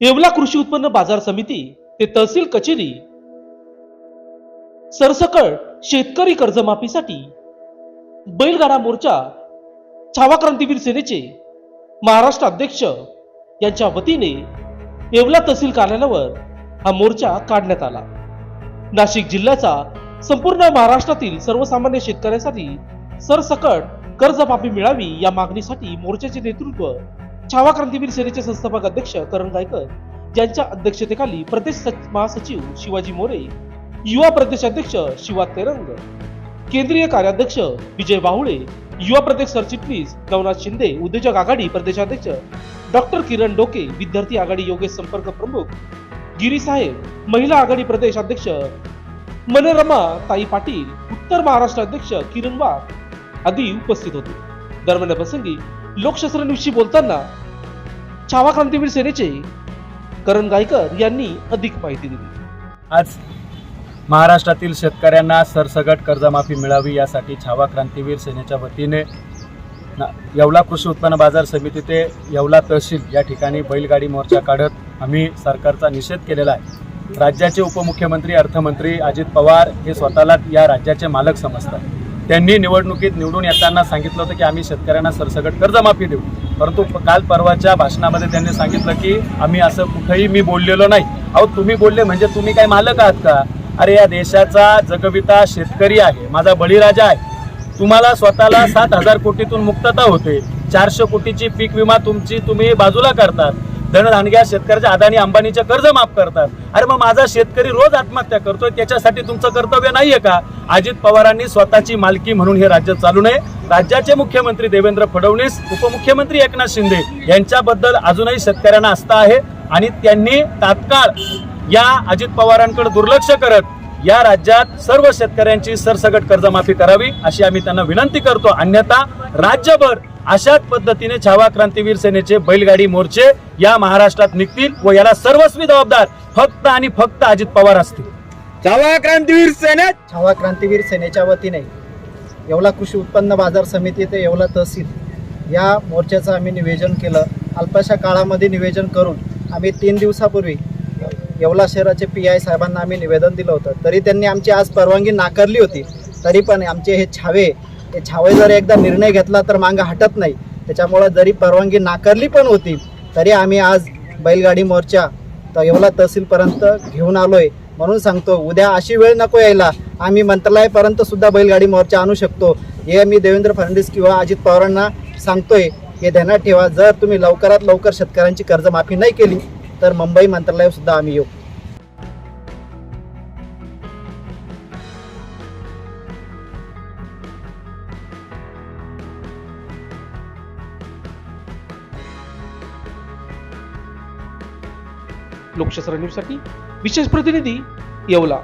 येवला कृषी उत्पन्न बाजार समिती ते तहसील कचेरी. सरसकट शेतकरी कर्जमाफीसाठी बैलगाडा मोर्चा छावा क्रांतीवीर सेनेचे महाराष्ट्र अध्यक्ष यांच्या वतीने येवला तहसील कार्यालयावर हा मोर्चा काढण्यात आला. नाशिक जिल्ह्याचा संपूर्ण महाराष्ट्रातील सर्वसामान्य शेतकऱ्यांसाठी सरसकट कर्जमाफी मिळावी या मागणीसाठी मोर्चाचे नेतृत्व छावा क्रांतीवीर सेनेचे संस्थापक अध्यक्ष करण गायकर यांच्या अध्यक्षतेखाली प्रदेश महासचिव शिवाजी मोरे युवा प्रदेश अध्यक्ष शिवा तेरंग केंद्रीय कार्याध्यक्ष विजय बाहुळे युवा प्रदेश सरचिटणीस नवनाथ शिंदे उद्योजक आघाडी प्रदेशाध्यक्ष डॉक्टर किरण डोके विद्यार्थी आघाडी योगेश संपर्क प्रमुख गिरीसाहेब महिला आघाडी प्रदेश अध्यक्ष मनोरमा ताई पाटील उत्तर महाराष्ट्र अध्यक्ष किरण वाघ आदी उपस्थित होते. दरम्यान प्रसंगी प्रसंगी लोकशास्त्रांविषयी बोलताना छावा क्रांतीवीर सेनेचे करण गायकर यांनी अधिक माहिती दिली. आज महाराष्ट्रातील शेतकऱ्यांना सरसगट कर्जमाफी मिळावी यासाठी छावा क्रांतीवीर सेनेच्या वतीने ना येवला कृषी उत्पन्न बाजार समिती ते येवला तहसील या ठिकाणी बैलगाडी मोर्चा काढत आम्ही सरकारचा निषेध केलेला आहे. राज्याचे उपमुख्यमंत्री अर्थमंत्री अजित पवार हे स्वतःला या राज्याचे मालक समजतात. त्यांनी निवडणुकीत निवडून येताना सांगितलं होतं की आम्ही शेतकऱ्यांना सरसगट कर्जमाफी देऊ. परंतु काल परवाच्या भाषणामध्ये त्यांनी सांगितलं की आम्ही असं कुठंही मी बोललेलो नाही. अहो तुम्ही बोलले म्हणजे तुम्ही काय मालक आहात का? अरे या देशाचा जगविता शेतकरी आहे. माझा बळीराजा आहे. तुम्हाला स्वतःला सात हजार कोटीतून मुक्तता होते. चारशे कोटीची पीक विमा तुमची तुम्ही बाजूला करतात. धनधानग्या शेतकऱ्याच्या अदानी अंबानीचे कर्ज माफ करतात. अरे मग माझा शेतकरी रोज आत्महत्या करतोय त्याच्यासाठी तुमचं कर्तव्य नाहीये का? अजित पवारांनी स्वतःची मालकी म्हणून हे राज्य चालू नये. राज्याचे मुख्यमंत्री देवेंद्र फडणवीस उपमुख्यमंत्री एकनाथ शिंदे यांच्याबद्दल अजूनही शेतकऱ्यांना आस्था आहे आणि त्यांनी तात्काळ या अजित पवारांकडे दुर्लक्ष करत या राज्यात सर्व शेतकऱ्यांची सरसगट कर्जमाफी करावी अशी आम्ही त्यांना विनंती करतो. अन्यथा राज्यभर अशाच पद्धतीने छावा क्रांतीवीर सेनेचे बैलगाडी मोर्चे या महाराष्ट्रात निघतील व याला सर्वस्वी जबाबदार फक्त आणि फक्त अजित पवार असतील. छावा क्रांतीवीर सेनेत? छावा क्रांतीवीर सेनेच्या वतीने येवला कृषी उत्पन्न बाजार समिती ते येवला तहसील या मोर्चाचं आम्ही निवेदन केलं. अल्पशा काळामध्ये निवेदन करून आम्ही तीन दिवसापूर्वी येवला शहराचे पी आय साहेबांना आम्ही निवेदन दिलं होतं. तरी त्यांनी आमची आज परवानगी नाकारली होती. तरी पण आमचे हे छावे छावे जर एकदा निर्णय घेतला तर मागं हटत नाही. त्याच्यामुळं जरी परवानगी नाकारली पण होती तरी आम्ही आज बैलगाडी मोर्चा तर येवला तहसीलपर्यंत घेऊन आलो आहे म्हणून सांगतो उद्या अशी वेळ नको यायला. आम्ही मंत्रालयापर्यंत सुद्धा बैलगाडी मोर्चा आणू शकतो. हे मी देवेंद्र फडणवीस किंवा अजित पवारांना सांगतोय. हे ध्यानात ठेवा. जर तुम्ही लवकरात लवकर शेतकऱ्यांची कर्जमाफी नाही केली तर मुंबई मंत्रालयात सुद्धा आम्ही येऊ. लोकशास्त्र न्यूजसाठी विशेष प्रतिनिधी येवला.